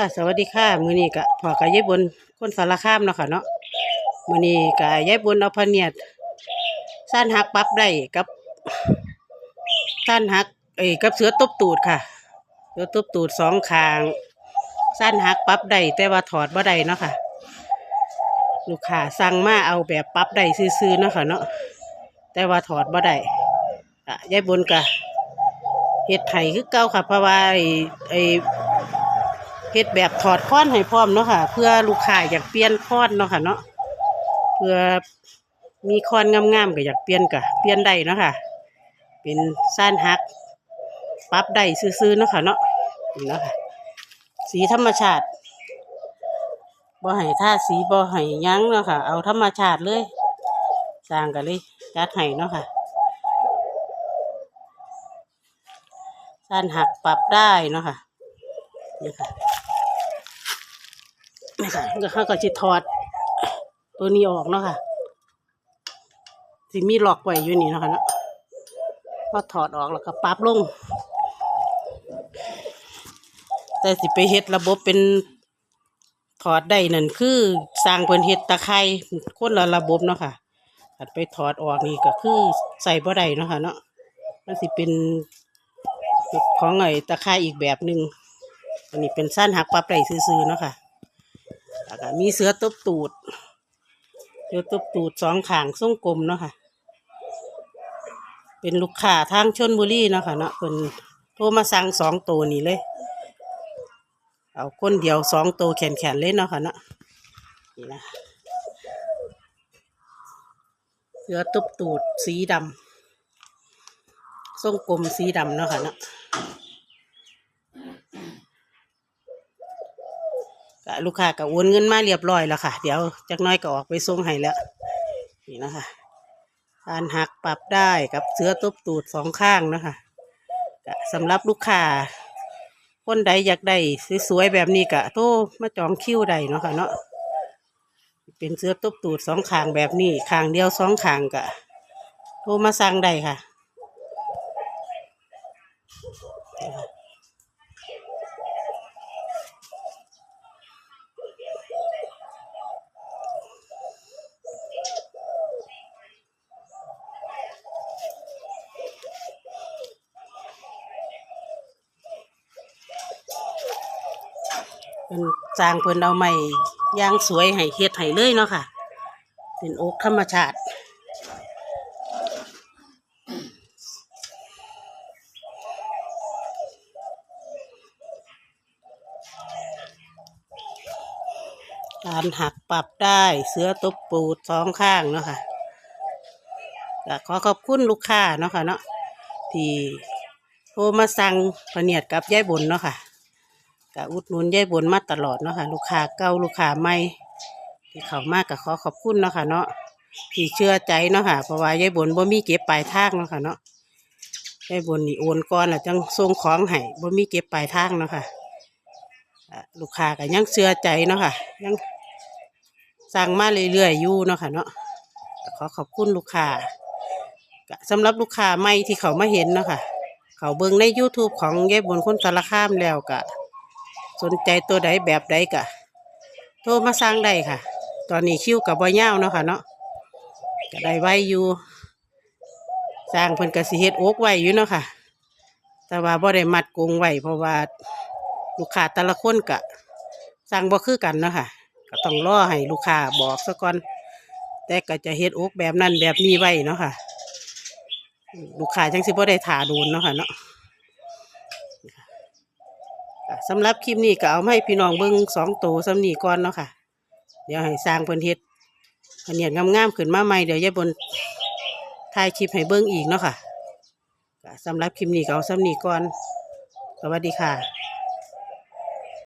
ค่ะสวัสดีค่ะมือนี้ก็พอกับยายบนคนสารคามเนาะค่ะเนาะมือนี้ก็ยายบนเอาพเนียดสั้นหักปรับได้กับสั้นหักเอ้กับเสือตบตูดค่ะเสือตบตูดสองข้างสั้นหักปรับได้แต่ว่าถอดบ่ได้เนาะค่ะ ลูกค้าสั่งมาเอาแบบปรับได้ซื่อๆเนาะค่ะเนาะแต่ว่าถอดบ่ได้อะยายบนก็เฮ็ดไห้คือเก่าค่ะเพราะว่าไอ้ไอ้ เฮ็ดแบบถอดค้อนให้พร้อมเนาะค่ะ เพื่อลูกค้าอยากเปลี่ยนค้อนเนาะค่ะเนาะเพื่อมีค้อนงามๆก็อยากเปลี่ยนก็เปลี่ยนได้เนาะค่ะ เป็นซ่านหักปรับได้ซื่อๆเนาะค่ะเนาะนี่เนาะค่ะสีธรรมชาติบ่ให้ท่าสีบ่ให้ยั้งเนาะค่ะ เอาธรรมชาติเลยสร้างกันเลยจัดให้เนาะค่ะซ่านหักปรับได้เนาะค่ะนี่ค่ะ ค่ะก็เขาก็จะถอด ตัวนี้ออกเนาะค่ะสิมีหลอกไว้อยู่นี่นะคะเนาะพอถอดออกแล้วก็ปรับลง แต่สิไปเฮ็ดระบบเป็นถอดได้นั่นคือสร้างเพิ่นเฮ็ดตะไคร่คนละระบบเนาะค่ะถัดไปถอดออกนี่ก็คือใส่บ่ได้เนาะค่ะเนาะมันสิเป็นของไอ้ตะไคร่อีกแบบหนึ่งอันนี้เป็นสั้นหักปรับได้ซื่อๆเนาะค่ะ แล้วก็มีเสือตบตูดเสือตบตูดสองขางทรงกลมเนาะค่ะ เป็นลูกค้าทางชนบุรีเนาะค่ะเนาะเป็นโทรมาสั่งสองตัวนี้เลย เอาคนเดียวสองตัวแขนๆเลยเนาะค่ะเนาะนี่นะเสือตบตูดสีดำทรงกลมสีดำเนาะค่ะเนาะ ก็ลูกค้าก็โอนเงินมาเรียบร้อยแล้วค่ะ เดี๋ยวจักน้อยก็ออกไปส่งให้แล้ว นี่นะคะการหักปรับได้กับเสื้อตบตูดสองข้างนะคะก็สำหรับลูกค้าคนใดอยากได้สวยๆแบบนี้ก็โทรมาจองคิวได้เนาะค่ะเนาะเป็นเสื้อตบตูดสองข้างแบบนี้ข้างเดียวสองข้างก็โทรมาสั่งได้ค่ะ เป็นสร้างเพิ่นเอาไม้ย่างสวยให้เฮ็ดให้เลยเนาะค่ะ เป็นโอ๊กธรรมชาติการหักปรับได้เสือตบปูดสองข้างเนาะค่ะขอขอบคุณลูกค้าเนาะค่ะเนาะที่โทรมาสั่งพะเนียดกับยายบนเนาะค่ะ ก็อุดหนุนยายบนมาตลอดเนาะค่ะ ลูกค้าเก่าลูกค้าใหม่ที่เขามากก็ขอขอบคุณเนาะค่ะเนาะที่เชื่อใจเนาะค่ะเพราะว่ายายบนบ่มีเก็บปลายทางเนาะค่ะเนาะยายบนนี่โอนก่อนแล้วจังส่งของให้บ่มีเก็บปลายทางเนาะค่ะอะลูกค้าก็ยังเชื่อใจเนาะค่ะยังสั่งมาเรื่อยๆอยู่เนาะค่ะเนาะขอขอบคุณลูกค้าสำหรับลูกค้าใหม่ที่เขามาเห็นเนาะค่ะ เขาเบิ่งใน YouTube ของยายบนคนสารคามแล้วก็ สนใจตัวใดแบบใดกะโทรมาสั่งได้ค่ะ ตอนนี้คิวกับบ่ยาเนาะค่ะเนาะก็ได้ไว้อยู่ สร้างเพิ่นกระสิเฮ็ดโอ๊กไว้อยู่เนาะค่ะ แต่ว่าบ่ได้มัดกรงไว้เพราะว่าลูกค้าแต่ละคนกะสั่งบ่คือกันเนาะค่ะ ก็ต้องรอให้ลูกค้าบอกซะก่อน แต่ก็จะเฮ็ดโอ๊กแบบนั้นแบบนี้ไว้เนาะค่ะ ลูกค้าจังสิบ่ได้ถ่าโดนเนาะค่ะเนาะ สำหรับคลิปนี้ก็เอาให้พี่น้องเบิ้งสองตัวสำนีก่อนเนาะค่ะ เดี๋ยวให้สร้างเพิ่นเฮ็ดอันเนียงามๆขึ้นมาใหม่เดี๋ยวยายบนถ่ายคลิปให้เบิ้งอีกเนาะค่ะสำหรับคลิปนี้ก็เอาสำนีก่อน สวัสดีค่ะ